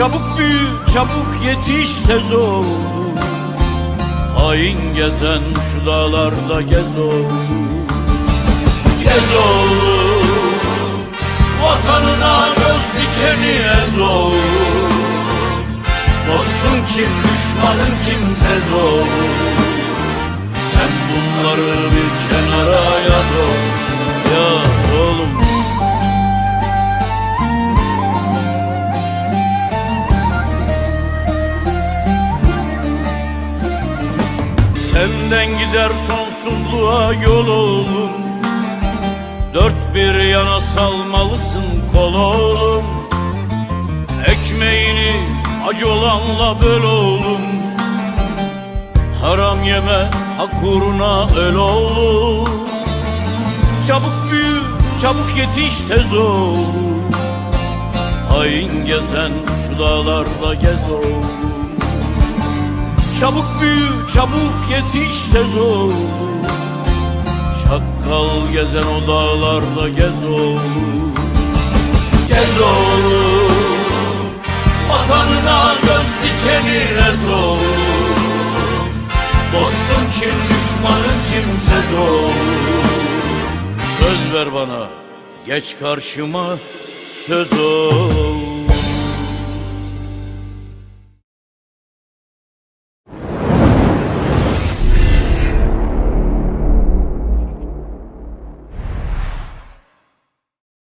Çabuk büyü, çabuk yetiş tez ol Hain gezen şu dağlarda gez ol Gez ol Vatanına göz dikeni ez ol Dostun kim, düşmanın kim Senden gider sonsuzluğa yol oğlum. Dört bir yana salmalısın kol oğlum. Ekmeğini acı olanla böl oğlum. Haram yeme hak uğruna öl oğlum. Çabuk büyü çabuk yetiş tez oğlum. Hain gezen şu dağlarda gez oğlum Çabuk büyü, çabuk yetiş tez ol Çakal gezen o dağlarda gez ol Gez ol Vatanına göz dikeni ez ol Dostun kim, düşmanın kimsez ol Söz ver bana, geç karşıma söz ol